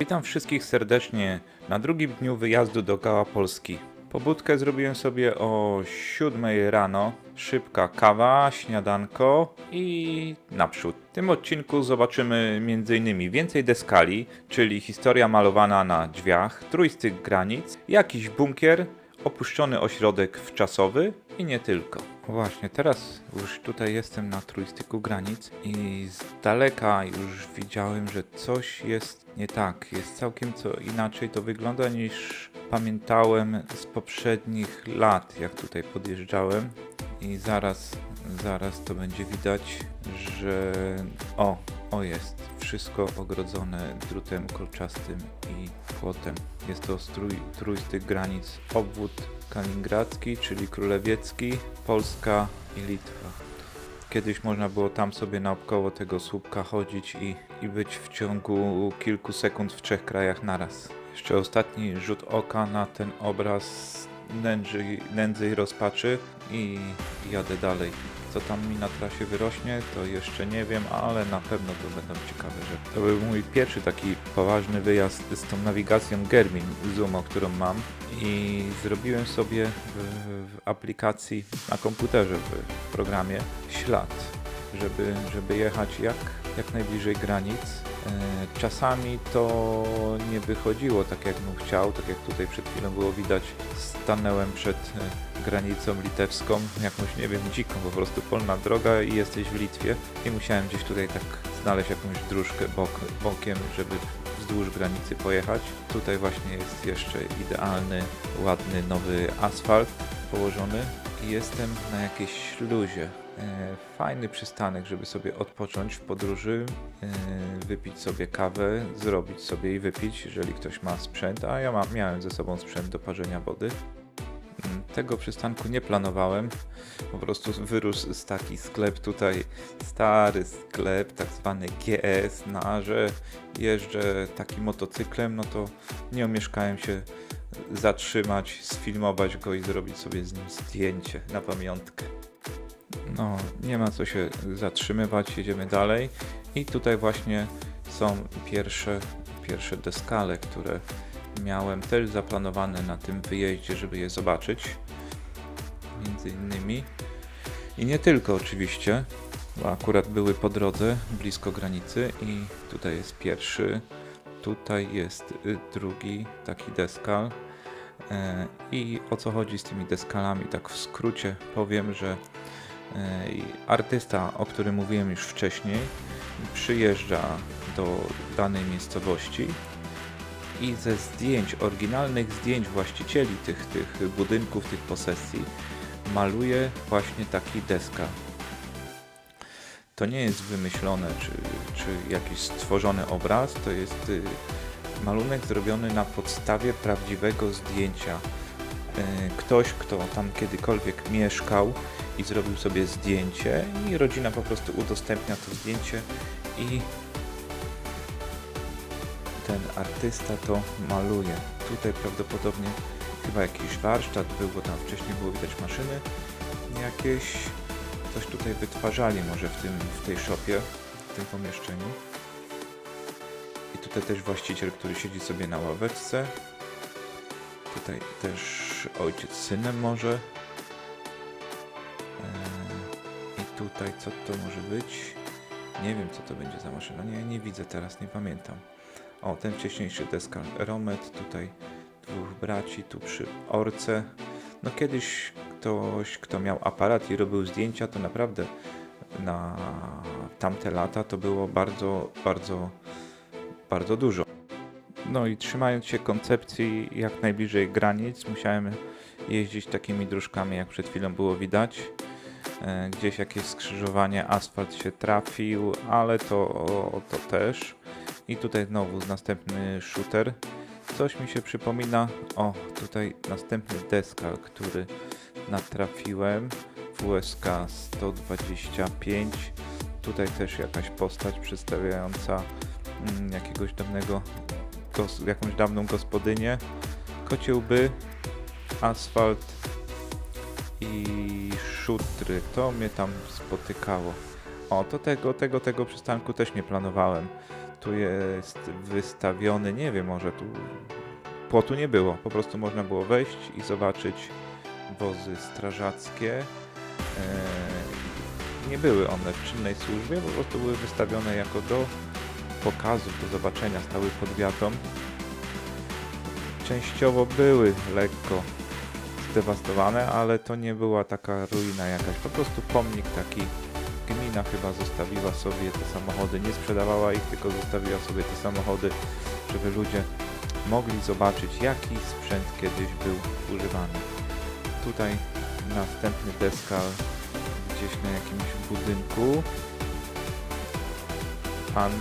Witam wszystkich serdecznie na drugim dniu wyjazdu do Gała Polski. Pobudkę zrobiłem sobie o 7 rano. Szybka kawa, śniadanko i naprzód. W tym odcinku zobaczymy m.in. więcej deskali, czyli historia malowana na drzwiach, trójstyk granic, jakiś bunkier, opuszczony ośrodek wczasowy i nie tylko. Właśnie, teraz już tutaj jestem na trójstyku granic i z daleka już widziałem, że coś jest nie tak. Jest całkiem co inaczej to wygląda niż pamiętałem z poprzednich lat, jak tutaj podjeżdżałem. I zaraz, zaraz to będzie widać, że o, o jest. Wszystko ogrodzone drutem kolczastym i płotem. Jest to strój, trójstyk granic obwód kaliningradzki, czyli królewiecki, Polska i Litwa. Kiedyś można było tam sobie naokoło tego słupka chodzić i, i być w ciągu kilku sekund w trzech krajach naraz. Jeszcze ostatni rzut oka na ten obraz nędzy, nędzy i rozpaczy i jadę dalej. Co tam mi na trasie wyrośnie, to jeszcze nie wiem, ale na pewno to będą ciekawe rzeczy. To był mój pierwszy taki poważny wyjazd z tą nawigacją Garmin Zumo, którą mam i zrobiłem sobie w, w aplikacji na komputerze, w programie ślad, żeby, żeby jechać jak, jak najbliżej granic. E, Czasami to nie wychodziło tak jak bym chciał, tak jak tutaj przed chwilą było widać. Stanęłem przed e, granicą litewską, jakąś nie wiem, dziką po prostu polna droga i jesteś w Litwie i musiałem gdzieś tutaj tak znaleźć jakąś dróżkę bok, bokiem, żeby wzdłuż granicy pojechać. Tutaj właśnie jest jeszcze idealny, ładny, nowy asfalt położony i jestem na jakiejś śluzie. E, Fajny przystanek, żeby sobie odpocząć w podróży, e, wypić sobie kawę, zrobić sobie i wypić, jeżeli ktoś ma sprzęt, a ja mam, miałem ze sobą sprzęt do parzenia wody. Mm, Tego przystanku nie planowałem. Po prostu wyrósł z taki sklep tutaj, stary sklep, tak zwany GS, na że jeżdżę takim motocyklem, no to nie omieszkałem się zatrzymać, sfilmować go i zrobić sobie z nim zdjęcie na pamiątkę. No, nie ma co się zatrzymywać, jedziemy dalej. I tutaj właśnie są pierwsze, pierwsze deskale, które miałem też zaplanowane na tym wyjeździe, żeby je zobaczyć. Między innymi. I nie tylko oczywiście, bo akurat były po drodze, blisko granicy i tutaj jest pierwszy, tutaj jest y, drugi taki deskal. E, I o co chodzi z tymi deskalami? Tak w skrócie powiem, że artysta, o którym mówiłem już wcześniej, przyjeżdża do danej miejscowości i ze zdjęć, oryginalnych zdjęć właścicieli tych, tych budynków, tych posesji, maluje właśnie taki deska. To nie jest wymyślone, czy, czy jakiś stworzony obraz, to jest y, malunek zrobiony na podstawie prawdziwego zdjęcia. Y, Ktoś, kto tam kiedykolwiek mieszkał i zrobił sobie zdjęcie i rodzina po prostu udostępnia to zdjęcie i ten artysta to maluje. Tutaj prawdopodobnie chyba jakiś warsztat był, bo tam wcześniej było widać maszyny jakieś. Coś tutaj wytwarzali może w, tym, w tej szopie, w tym pomieszczeniu. I tutaj też właściciel, który siedzi sobie na ławeczce. Tutaj też ojciec z synem może. Eee, I tutaj co to może być? Nie wiem co to będzie za maszyna. Nie, nie widzę teraz, nie pamiętam. O, ten wcześniejszy deskal Romet, tutaj dwóch braci, tu przy orce. No kiedyś ktoś, kto miał aparat i robił zdjęcia, to naprawdę na tamte lata to było bardzo, bardzo, bardzo dużo. No i trzymając się koncepcji jak najbliżej granic, musiałem jeździć takimi dróżkami, jak przed chwilą było widać. E, Gdzieś jakieś skrzyżowanie, asfalt się trafił, ale to, to też. I tutaj znowu następny shooter. Coś mi się przypomina. O, tutaj następny deskal, który natrafiłem. WSK 125. Tutaj też jakaś postać przedstawiająca mm, jakiegoś dawnego, gos, jakąś dawną gospodynię. Kociełby, asfalt i szutry. To mnie tam spotykało. O, to tego, tego, tego przystanku też nie planowałem. Tu jest wystawiony, nie wiem, może tu płotu nie było. Po prostu można było wejść i zobaczyć wozy strażackie. Eee, nie były one w czynnej służbie, po prostu były wystawione jako do pokazu, do zobaczenia, stały pod wiatą. Częściowo były lekko zdewastowane, ale to nie była taka ruina jakaś, po prostu pomnik taki. Gmina chyba zostawiła sobie te samochody, nie sprzedawała ich, tylko zostawiła sobie te samochody, żeby ludzie mogli zobaczyć, jaki sprzęt kiedyś był używany. Tutaj następny deskal gdzieś na jakimś budynku. Pan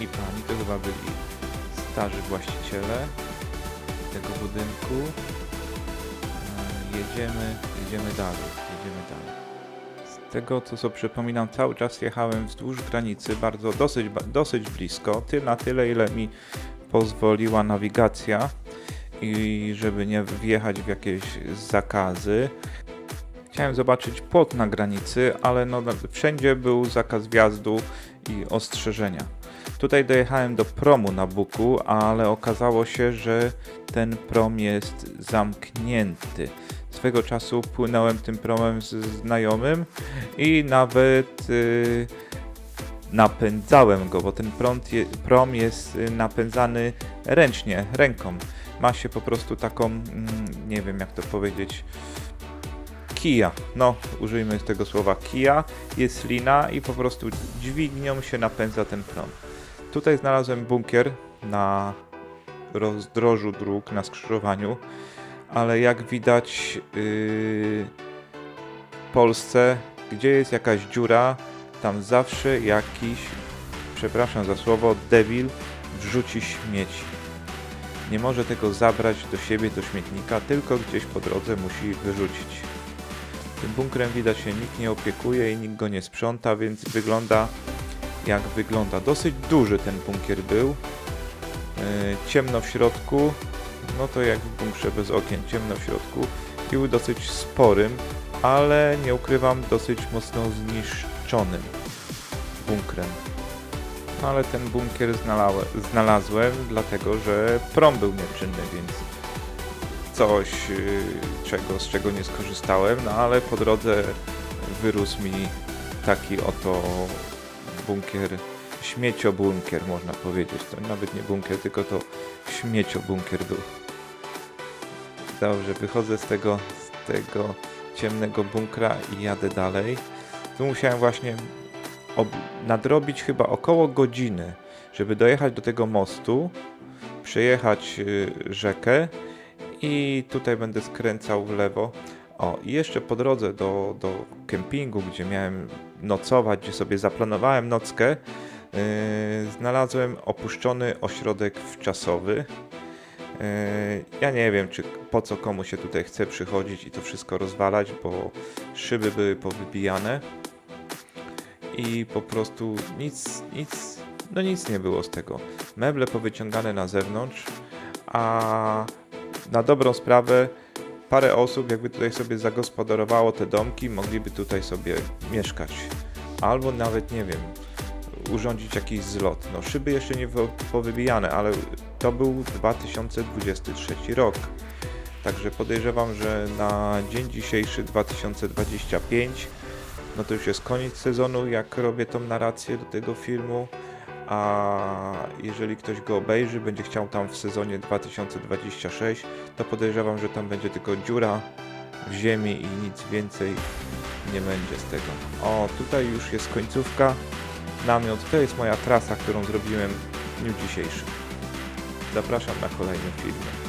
i pani to chyba byli starzy właściciele tego budynku. E, Jedziemy, jedziemy dalej, jedziemy dalej. Z tego co sobie przypominam, cały czas jechałem wzdłuż granicy, bardzo dosyć, dosyć blisko, ty na tyle ile mi pozwoliła nawigacja i żeby nie wjechać w jakieś zakazy. Chciałem zobaczyć płot na granicy, ale no, wszędzie był zakaz wjazdu i ostrzeżenia. Tutaj dojechałem do promu na Buku, ale okazało się, że ten prom jest zamknięty. Swego czasu płynąłem tym promem z znajomym i nawet y, napędzałem go, bo ten prąd je, prom jest napędzany ręcznie, ręką. Ma się po prostu taką, mm, nie wiem jak to powiedzieć, kija. No, użyjmy tego słowa kija. Jest lina i po prostu dźwignią się napędza ten prom. Tutaj znalazłem bunkier na rozdrożu dróg, na skrzyżowaniu, ale jak widać yy, w Polsce, gdzie jest jakaś dziura, tam zawsze jakiś, przepraszam za słowo, debil wrzuci śmieci. Nie może tego zabrać do siebie, do śmietnika, tylko gdzieś po drodze musi wyrzucić. Tym bunkrem widać się nikt nie opiekuje i nikt go nie sprząta, więc wygląda jak wygląda. Dosyć duży ten bunkier był. Yy, ciemno w środku, no to jak w bunkrze bez okien, ciemno w środku. I był dosyć sporym, ale nie ukrywam, dosyć mocno zniszczonym bunkrem. No ale ten bunkier znalałem, znalazłem, dlatego że prom był nieczynny, więc coś, yy, czego, z czego nie skorzystałem, no ale po drodze wyrósł mi taki oto bunkier, śmieciobunkier można powiedzieć. To nawet nie bunkier, tylko to śmieciobunkier był. Dobrze, wychodzę z tego, z tego ciemnego bunkra i jadę dalej. Tu musiałem właśnie ob- nadrobić chyba około godziny, żeby dojechać do tego mostu, przejechać y, rzekę i tutaj będę skręcał w lewo. O, i jeszcze po drodze do, do kempingu, gdzie miałem nocować, gdzie sobie zaplanowałem nockę, yy, znalazłem opuszczony ośrodek wczasowy. Yy, ja nie wiem, czy po co komu się tutaj chce przychodzić i to wszystko rozwalać, bo szyby były powybijane i po prostu nic, nic, no nic nie było z tego. Meble powyciągane na zewnątrz, a na dobrą sprawę parę osób jakby tutaj sobie zagospodarowało te domki, mogliby tutaj sobie mieszkać. Albo nawet, nie wiem, urządzić jakiś zlot. No szyby jeszcze nie wy- powybijane, ale to był 2023 rok. Także podejrzewam, że na dzień dzisiejszy 2025 no to już jest koniec sezonu, jak robię tą narrację do tego filmu. A jeżeli ktoś go obejrzy, będzie chciał tam w sezonie 2026, to podejrzewam, że tam będzie tylko dziura w ziemi i nic więcej nie będzie z tego. O, tutaj już jest końcówka. Namiot to jest moja trasa, którą zrobiłem w dniu dzisiejszym. Zapraszam na kolejny film.